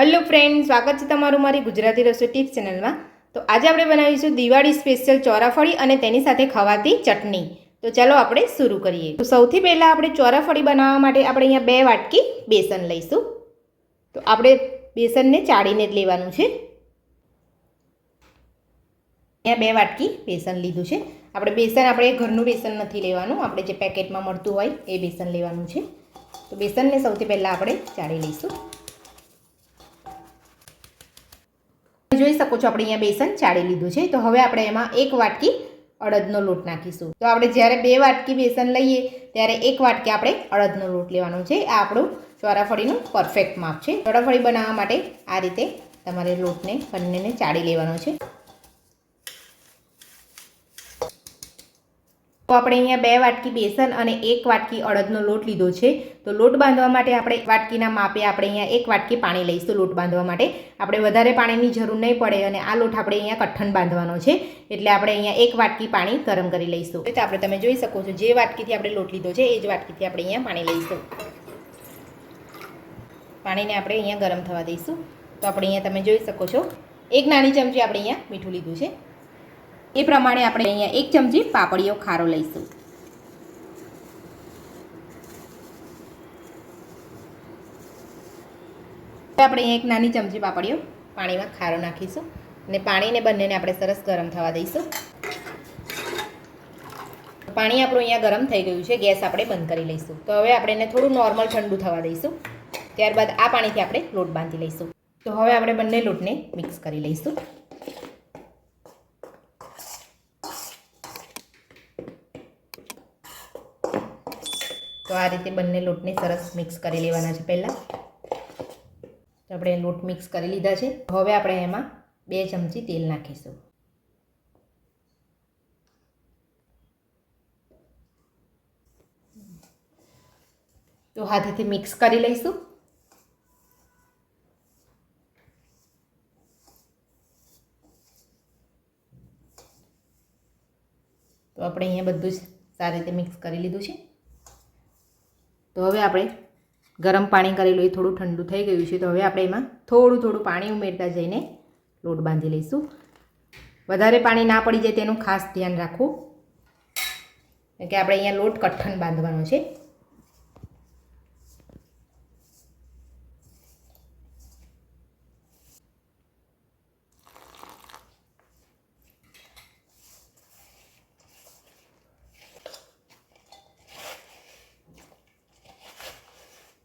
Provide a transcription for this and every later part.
Hello friend સ્વાગત છે તમારું મારી ગુજરાતી રસોઈ ટિપ્સ ચેનલમાં તો આજે આપણે બનાવીશું દિવાળી સ્પેશિયલ ચોરાફળી અને તેની સાથે ખવાતી ચટણી. તો ચાલો આપણે શરૂ કરીએ. તો સૌથી પહેલાં આપણે ચોરાફળી બનાવવા માટે આપણે અહીંયા બે વાટકી બેસન લઈશું. તો આપણે બેસનને ચાળીને જ લેવાનું છે. અહીંયા બે વાટકી બેસન લીધું છે. આપણે બેસન આપણે ઘરનું બેસન નથી લેવાનું. આપણે જે પેકેટમાં મળતું હોય એ બેસન લેવાનું છે. તો બેસનને સૌથી પહેલાં આપણે ચાળી લઈશું. જોઈ શકો છો, આપણે અહીંયા બેસન ચાળી લીધું છે. તો હવે આપણે એમાં એક વાટકી અડદનો લોટ નાખીશું. તો આપણે જ્યારે બે વાટકી બેસન લઈએ, ત્યારે એક વાટકી આપણે અડદનો લોટ લેવાનો છે. આ આપણું ચોરાફળીનું પરફેક્ટ માપ છે. ચોરાફળી બનાવવા માટે આ રીતે તમારે લોટને બંનેને ચાળી લેવાનો છે. તો આપણે અહીંયા બે વાટકી બેસન અને એક વાટકી અડદનો લોટ લીધો છે. તો લોટ બાંધવા માટે આપણે વાટકીના માપે આપણે અહીંયા એક વાટકી પાણી લઈશું લોટ બાંધવા માટે. આપણે વધારે પાણીની જરૂર નહીં પડે અને આ લોટ આપણે અહીંયા કઠણ બાંધવાનો છે. એટલે આપણે અહીંયા એક વાટકી પાણી ગરમ કરી લઈશું. તો આપણે તમે જોઈ શકો છો, જે વાટકીથી આપણે લોટ લીધો છે, એ જ વાટકીથી આપણે અહીંયા પાણી લઈશું. પાણીને આપણે અહીંયા ગરમ થવા દઈશું. તો આપણે અહીંયા તમે જોઈ શકો છો, એક નાની ચમચી આપણે અહીંયા મીઠું લીધું છે. એ પ્રમાણે આપણે અહીંયા એક ચમચી પાપડીઓ ખારો લઈશું. આપણે અહીંયા એક નાની ચમચી પાપડીઓ પાણીમાં ખારો નાખીશું અને પાણીને બંનેને આપણે સરસ ગરમ થવા દઈશું. પાણી આપણું અહીંયા ગરમ થઈ ગયું છે, ગેસ આપણે બંધ કરી લઈશું. તો હવે આપણે એને થોડું નોર્મલ ઠંડુ થવા દઈશું. ત્યારબાદ આ પાણીથી આપણે લોટ બાંધી લઈશું. તો હવે આપણે બંને લોટને મિક્સ કરી લઈશું. તો આ રીતે બંને લોટને સરસ મિક્સ કરી લેવાના છે પહેલાં. તો આપણે લોટ મિક્સ કરી લીધા છે. હવે આપણે એમાં બે ચમચી તેલ નાખીશું. તો હાથેથી મિક્સ કરી લઈશું. તો આપણે અહીંયા બધું જ સારી રીતે મિક્સ કરી લીધું છે. તો હવે આપણે ગરમ પાણી કરેલું એ થોડું ઠંડુ થઈ ગયું છે, તો હવે આપણે એમાં થોડું થોડું પાણી ઉમેરતા જઈને લોટ બાંધી લઈશું. વધારે પાણી ના પડી જાય તેનું ખાસ ધ્યાન રાખવું. કે આપણે અહીંયા લોટ કઠણ બાંધવાનો છે.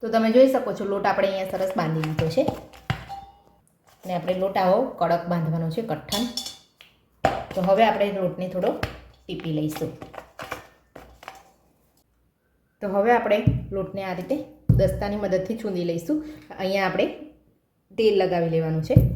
તો તમે જોઈ શકો છો, લોટ આપણે અહીંયા સરસ બાંધી લીધો છે. અને આપણે લોટ આવો કડક બાંધવાનો છે, કઠણ. તો હવે આપણે લોટને થોડો ટીપી લઈશું. તો હવે આપણે લોટને આ રીતે દસ્તાની મદદથી છૂંદી લઈશું. અહીંયા આપણે તેલ લગાવી લેવાનું છે.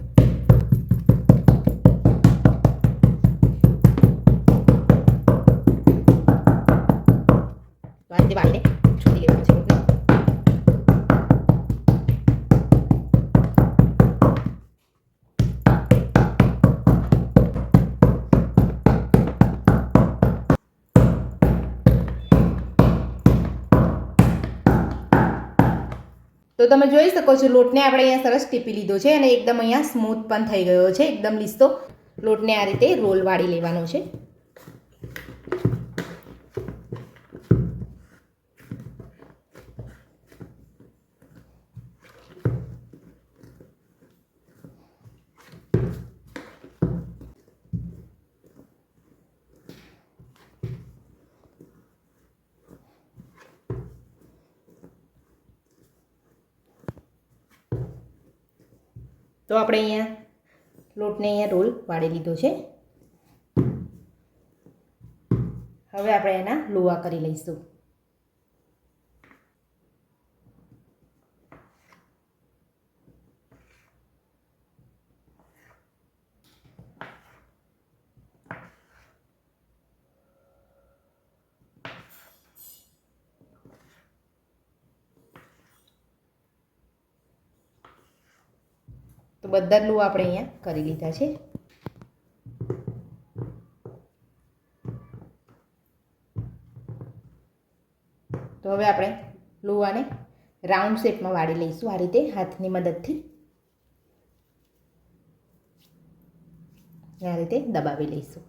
તો તમે જોઈ શકો છો, લોટને આપણે અહીંયા સરસ ટીપી લીધો છે અને એકદમ અહીંયા સ્મૂથ પણ થઈ ગયો છે. એકદમ લીસ્તો લોટને આ રીતે રોલ વાળી લેવાનો છે. તો આપણે અહીંયા લોટને અહીંયા રોલ વાળી લીધો છે. હવે આપણે એના લોવા કરી લઈશું. બધા જ લો આપણે અહીંયા કરી લીધા છે. તો હવે આપણે લોઆને રાઉન્ડ શેપમાં વાળી લઈશું આ રીતે હાથની મદદથી. આ રીતે દબાવી લઈશું.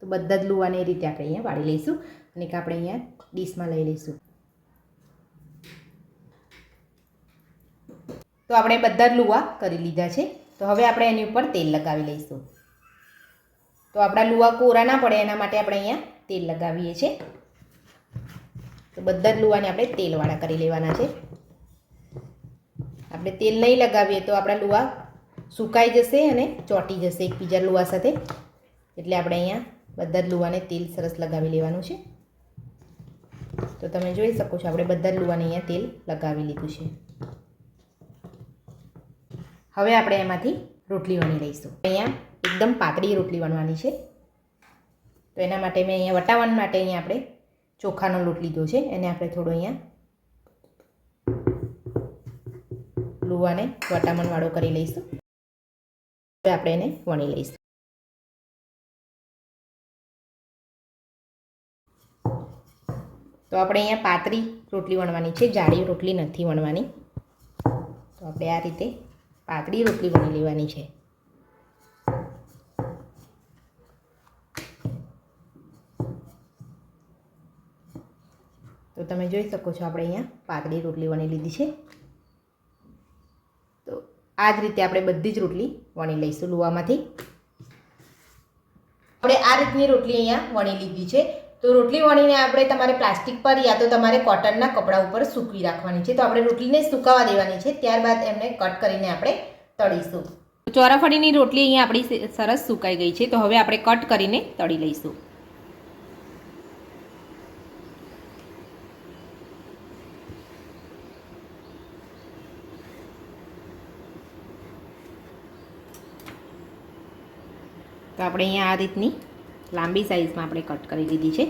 તો બધા જ લુવાને એ રીતે આપણે અહીંયા વાળી લઈશું. અને આપણે અહીંયા ડીશમાં લઈ લઈશું. તો આપણે બધા લુવા કરી લીધા છે. તો હવે આપણે એની ઉપર તેલ લગાવી લઈશું. તો આપણા લુવા કોરા ના પડે એના માટે આપણે અહીંયા તેલ લગાવીએ છીએ. તો બધા જ લુવાને આપણે તેલવાળા કરી લેવાના છે. આપણે તેલ નહીં લગાવીએ તો આપણા લુવા સુકાઈ જશે અને ચોંટી જશે એકબીજા લુવા સાથે. એટલે આપણે અહીંયા બધા જ લુવાને તેલ સરસ લગાવી લેવાનું છે. તો તમે જોઈ શકો છો, આપણે બધા જ લુવાને અહીંયા તેલ લગાવી લીધું છે. હવે આપણે એમાંથી રોટલી વણી લઈશું. અહીંયા એકદમ પાતળી રોટલી વણવાની છે. તો એના માટે મેં અહીંયા વટાવણ માટે અહીંયા આપણે ચોખાનો લોટ લીધો છે. એને આપણે થોડો અહીંયા લુવાને વટામણવાળો કરી લઈશું. હવે આપણે એને વણી લઈશું. તો આપણે અહીંયા પાતળી રોટલી વણવાની છે. જાડી રોટલી નથી વણવાની. તો આપણે આ રીતે પાતળી રોટલી બની લેવાની છે. તો તમે જોઈ શકો છો આપણે અહીંયા પાતળી રોટલી વણી લીધી છે. તો આ જ રીતે આપણે બધી જ રોટલી વણી લઈશું લુવામાંથી. આપણે આ રીતની રોટલી અહીંયા વણી લીધી છે. તો રોટલી વણીને આપણે તમારે પ્લાસ્ટિક પર યા તો તમારે કોટનના કપડા ઉપર સૂકવી રાખવાની છે. તો આપણે રોટલીને સુકાવા દેવાની છે. ત્યારબાદ એમને કટ કરીને આપણે તળીશું. ચોરાફળીની રોટલી અહીંયા આપણી સરસ સુકાઈ ગઈ છે. તો હવે આપણે કટ કરીને તળી લઈશું. તો આપણે અહીંયા આ રીતની લાંબી સાઈઝમાં આપણે કટ કરી લીધી છે.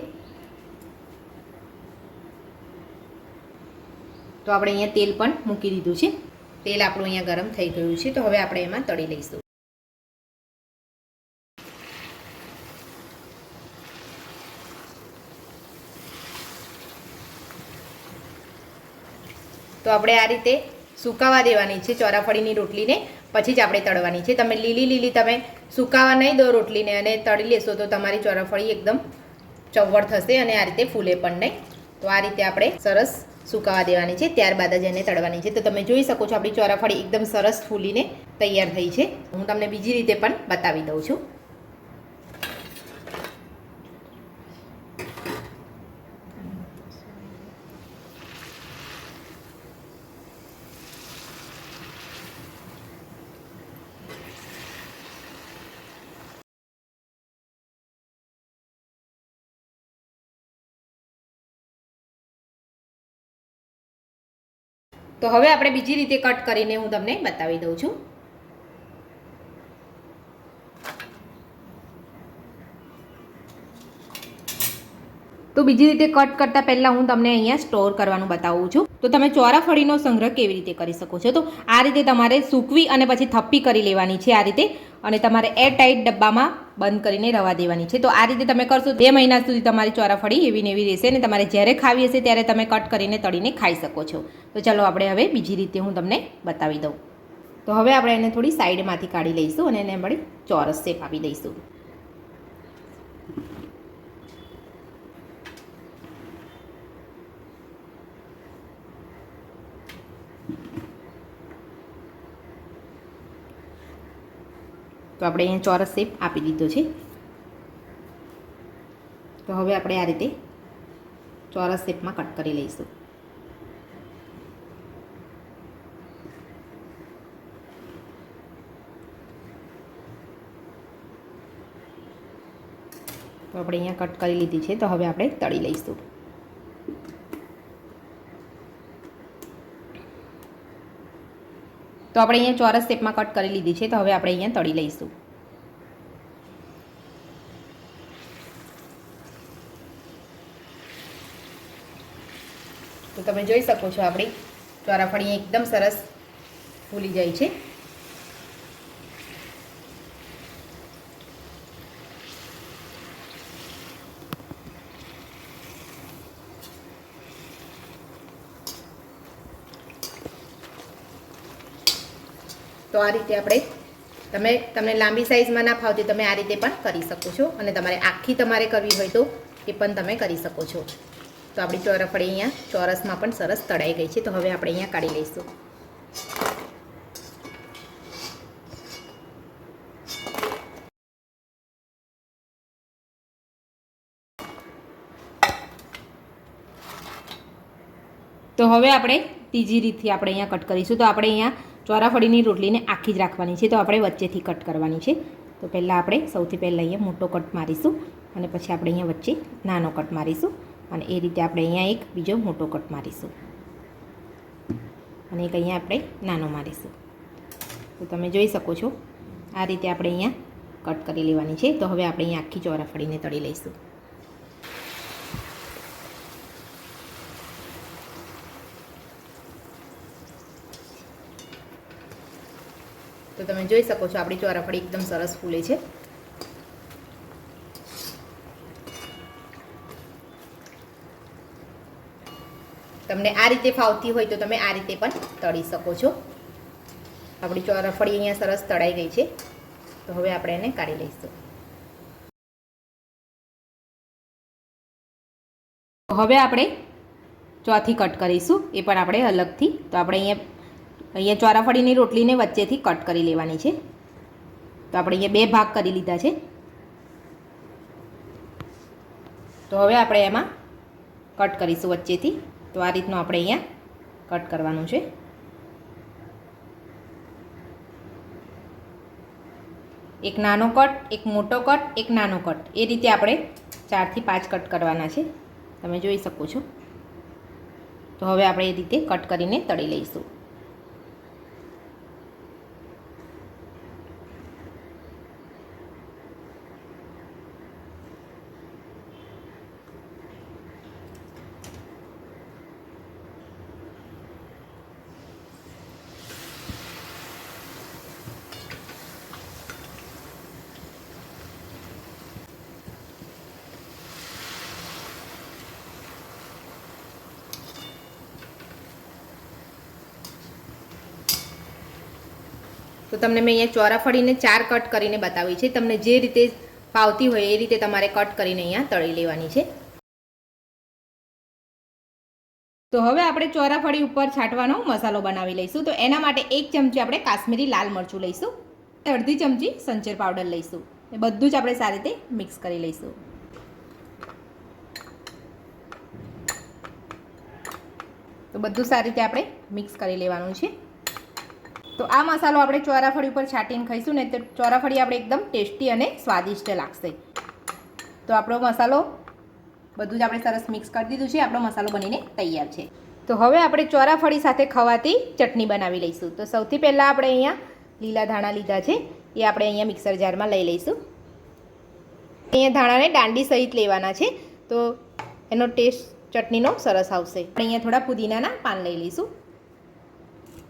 તો આપણે અહીંયા તેલ પણ મૂકી દીધું છે. તેલ આપણું અહીંયા ગરમ થઈ ગયું છે, તો હવે આપણે એમાં તળી લઈશું. તો આપણે આ રીતે સુકાવા દેવાની છે ચોરાફળીની રોટલીને. પછી જ આપણે તળવાની છે. તમે લીલી લીલી તમે સુકાવા નહીં દો રોટલીને અને તળી લેશો તો તમારી ચોરાફળી એકદમ ચવડ થશે અને આ રીતે ફૂલે પણ નહીં. તો આ રીતે આપણે સરસ સુકાવા દેવાની છે. ત્યારબાદ જ એને તળવાની છે. તો તમે જોઈ શકો છો આપણી ચોરાફળી એકદમ સરસ ફૂલીને તૈયાર થઈ છે. હું તમને બીજી રીતે પણ બતાવી દઉં છું. તો હવે આપણે બીજી રીતે કટ કરીને હું તમને બતાવી દઉં છું. તો બીજી રીતે કટ કરતાં પહેલાં હું તમને અહીંયા સ્ટોર કરવાનું બતાવું છું. તો તમે ચોરાફળીનો સંગ્રહ કેવી રીતે કરી શકો છો? તો આ રીતે તમારે સૂકવી અને પછી થપ્પી કરી લેવાની છે આ રીતે. અને તમારે એર ટાઈટ ડબ્બામાં બંધ કરીને રવા દેવાની છે. તો આ રીતે તમે કરશો બે મહિના સુધી તમારી ચોરાફળી એવી ને એવી રહેશે અને તમારે જ્યારે ખાવી હશે ત્યારે તમે કટ કરીને તળીને ખાઈ શકો છો. તો ચાલો આપણે હવે બીજી રીતે હું તમને બતાવી દઉં. તો હવે આપણે એને થોડી સાઈડમાંથી કાઢી લઈશું અને એને આપણે ચોરસ શેપ આપી દઈશું. તો આપણે અહીંયા ચોરસ શેપ આપી દીધો છે. તો હવે આપણે આ રીતે ચોરસ શેપમાં કટ કરી લઈશું. તો આપણે અહીંયા કટ કરી લીધી છે. તો હવે આપણે તળી લઈશું. તો આપણે અહીંયા ચોરસ શેપમાં કટ કરી લીધી છે, તો હવે આપણે અહીંયા તળી લઈશું. તો તમે જોઈ શકો છો આપણી ચોરાફળી એકદમ સરસ ફૂલી જાય છે. તો આ રીતે આપણે તમે, તમને લાંબી સાઇઝમાં ના ફાવતી તમે આ રીતે પણ કરી શકો છો. અને તમારે આખી તમારે કરવી હોય તો એ પણ તમે કરી શકો છો. તો આપણી ચોરફળી અહીંયા ચોરસમાં પણ સરસ તળાઈ ગઈ છે. તો હવે આપણે અહીંયા કાઢી લઈશું. તો હવે આપણે ત્રીજી રીતથી આપણે અહીંયા કટ કરીશું. તો આપણે અહીંયા ચોરાફળીની રોટલીને આખી જ રાખવાની છે. તો આપણે વચ્ચેથી કટ કરવાની છે. તો પહેલાં આપણે સૌથી પહેલાં અહીંયા મોટો કટ મારીશું અને પછી આપણે અહીંયા વચ્ચે નાનો કટ મારીશું અને એ રીતે આપણે અહીંયા એક બીજો મોટો કટ મારીશું. અને એક અહીંયા આપણે નાનો મારીશું. તો તમે જોઈ શકો છો, આ રીતે આપણે અહીંયા કટ કરી લેવાની છે. તો હવે આપણે અહીંયા આખી ચોરાફળીને તળી લઈશું. તો તમે જોઈ શકો છો, આપણી ચોરાફળી એકદમ સરસ ફૂલે છે. તમને આ રીતે ફાવતી હોય તો તમે આ રીતે પણ તળી શકો છો. આપણી ચોરાફળી અહીંયા સરસ તળાઈ ગઈ છે. તો હવે આપણે એને કાઢી લઈશું. હવે આપણે ચોથી કટ કરીશું. એ પણ આપણે અલગથી. તો આપણે અહીંયા અહીંયા ચોરાફળીની રોટલીને વચ્ચેથી કટ કરી લેવાની છે. તો આપણે અહીંયા બે ભાગ કરી લીધા છે. તો હવે આપણે એમાં કટ કરીશું વચ્ચેથી. તો આ રીતનું આપણે અહીંયા કટ કરવાનું છે. એક નાનો કટ, એક મોટો કટ, એક નાનો કટ. એ રીતે આપણે ચારથી પાંચ કટ કરવાના છે. તમે જોઈ શકો છો. તો હવે આપણે એ રીતે કટ કરીને તળી લઈશું. તો તમને મેં અહીંયા ચોરાફળીને ચાર કટ કરીને બતાવી છે. તમને જે રીતે ફાવતી હોય એ રીતે તમારે કટ કરીને અહીંયા તળી લેવાની છે. તો હવે આપણે ચોરાફળી ઉપર છાંટવાનો મસાલો બનાવી લઈશું. તો એના માટે એક ચમચી આપણે કાશ્મીરી લાલ મરચું લઈશું. અડધી ચમચી સંચર પાવડર લઈશું. એ બધું જ આપણે સારી રીતે મિક્સ કરી લઈશું. તો બધું સારી રીતે આપણે મિક્સ કરી લેવાનું છે. તો આ મસાલો આપણે ચોરાફળી ઉપર છાંટીને ખાઈશું ને તો ચોરાફળી આપણે એકદમ ટેસ્ટી અને સ્વાદિષ્ટ લાગશે. તો આપણો મસાલો બધું જ આપણે સરસ મિક્સ કરી દીધું છે, આપણો મસાલો બનીને તૈયાર છે. તો હવે આપણે ચોરાફળી સાથે ખવાતી ચટણી બનાવી લઈશું. તો સૌથી પહેલાં આપણે અહીંયા લીલા ધાણા લીધા છે, એ આપણે અહીંયા મિક્સર જારમાં લઈ લઈશું. અહીંયા ધાણાને દાંડી સહિત લેવાના છે, તો એનો ટેસ્ટ ચટણીનો સરસ આવશે. આપણે અહીંયા થોડા પુદીનાના પાન લઈ લઈશું.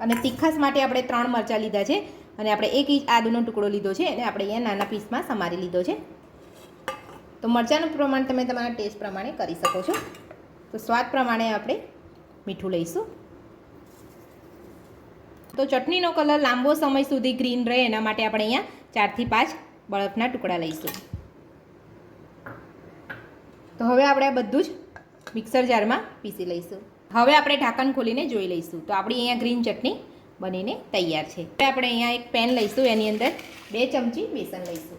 અને તીખાસ માટે આપણે ત્રણ મરચાં લીધા છે. અને આપણે એક ઇંચ આદુનો ટુકડો લીધો છે અને આપણે અહીંયા નાના પીસમાં સમારી લીધો છે. તો મરચાંનું પ્રમાણ તમે તમારા ટેસ્ટ પ્રમાણે કરી શકો છો. તો સ્વાદ પ્રમાણે આપણે મીઠું લઈશું. તો ચટણીનો કલર લાંબો સમય સુધી ગ્રીન રહે એના માટે આપણે અહીંયા ચારથી પાંચ બળફના ટુકડા લઈશું. તો હવે આપણે આ બધું જ મિક્સર જારમાં પીસી લઈશું. હવે આપણે ઢાંકણ ખોલીને જોઈ લઈશું. તો આપણી અહીંયા ગ્રીન ચટણી બનીને તૈયાર છે. હવે આપણે અહીંયા એક પેન લઈશું, એની અંદર બે ચમચી બેસન લઈશું.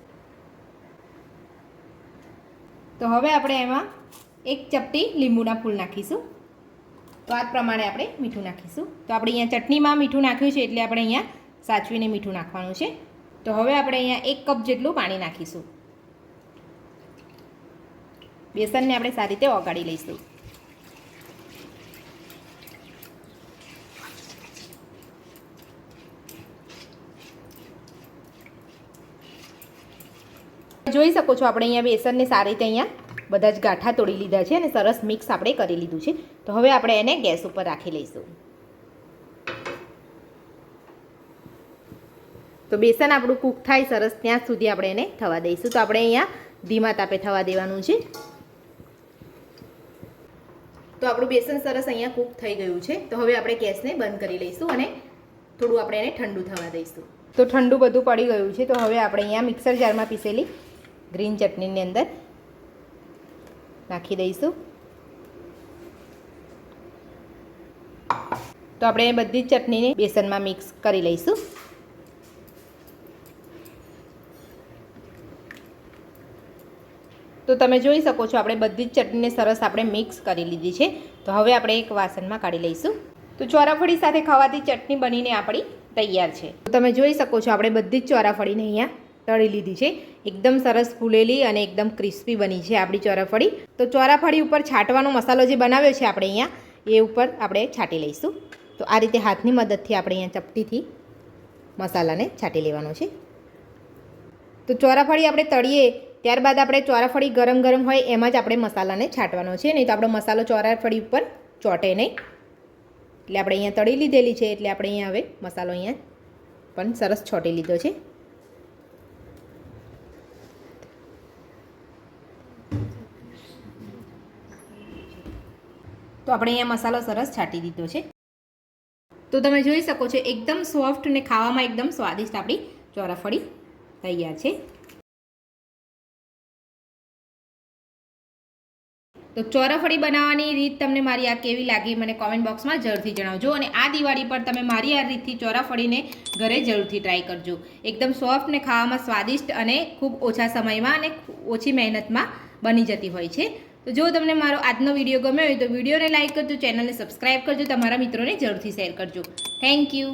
તો હવે આપણે એમાં એક ચપટી લીંબુના ફૂલ નાખીશું. તો આ પ્રમાણે આપણે મીઠું નાખીશું. તો આપણે અહીંયા ચટણીમાં મીઠું નાખ્યું છે એટલે આપણે અહીંયા સાચવીને મીઠું નાખવાનું છે. તો હવે આપણે અહીંયા એક કપ જેટલું પાણી નાખીશું. બેસનને આપણે સારી રીતે ઓગાળી લઈશું. જોઈ શકો છો આપણે અહીંયા બેસનને સારી રીતે અહીંયા બધા જ ગાંઠા તોડી લીધા છે અને સરસ મિક્સ આપણે કરી લીધું છે. તો હવે આપણે એને ગેસ ઉપર રાખી લઈશું. તો બેસન આપણું કૂક થાય સરસ ત્યાં સુધી આપણે એને થવા દઈશું. તો આપણે અહીંયા ધીમા તાપે થવા દેવાનું છે. તો આપણું બેસન સરસ અહીંયા કૂક થઈ ગયું છે. તો હવે આપણે ગેસને બંધ કરી લઈશું અને થોડું આપણે એને ઠંડુ થવા દઈશું. તો ઠંડુ બધું પડી ગયું છે. તો હવે આપણે અહીંયા મિક્સર જારમાં પીસેલી ગ્રીન ચટણીની અંદર નાખી દઈશું. તો આપણે બધી જ ચટણીને બેસનમાં મિક્સ કરી લઈશું. તો તમે જોઈ શકો છો, આપણે બધી જ ચટણીને સરસ આપણે મિક્સ કરી લીધી છે. તો હવે આપણે એક વાસણમાં કાઢી લઈશું. તો ચોરાફળી સાથે ખાવાથી ચટણી બનીને આપણી તૈયાર છે. તો તમે જોઈ શકો છો, આપણે બધી જ ચોરાફળીને અહીંયા તળી લીધી છે. એકદમ સરસ ફૂલેલી અને એકદમ ક્રિસ્પી બની છે આપણી ચોરાફળી. તો ચોરાફળી ઉપર છાંટવાનો મસાલો જે બનાવ્યો છે આપણે અહીંયા, એ ઉપર આપણે છાંટી લઈશું. તો આ રીતે હાથની મદદથી આપણે અહીંયા ચપટીથી મસાલાને છાંટી લેવાનો છે. તો ચોરાફળી આપણે તળીએ, ત્યારબાદ આપણે ચોરાફળી ગરમ ગરમ હોય એમાં જ આપણે મસાલાને છાંટવાનો છે. નહીં તો આપણો મસાલો ચોરાફળી ઉપર ચોટે નહીં. એટલે આપણે અહીંયા તળી લીધેલી છે, એટલે આપણે અહીંયા હવે મસાલો અહીંયા પણ સરસ છોટી લીધો છે. તો આપણે અહીંયા મસાલો સરસ છાંટી દીધો છે. તો તમે જોઈ શકો છો, એકદમ સોફ્ટ અને ખાવામાં એકદમ સ્વાદિષ્ટ આપણી ચોરાફળી તૈયાર છે. તો ચોરાફળી બનાવવાની રીત તમને મારી આ કેવી લાગી મને કોમેન્ટ બોક્સમાં જરૂરથી જણાવજો અને આ દિવાળી પર તમે મારી આ રીતથી ચોરાફળીને ઘરે જરૂરથી ટ્રાય કરજો. એકદમ સોફ્ટ ને ખાવામાં સ્વાદિષ્ટ અને ખૂબ ઓછા સમયમાં અને ઓછી મહેનતમાં બની જતી હોય છે. તો જો તમને મારો આજનો વીડિયો ગમ્યો હોય તો વિડીયોને લાઇક કરજો, ચેનલને સબસ્ક્રાઈબ કરજો, તમારા મિત્રોને જરૂરથી શેર કરજો. Thank you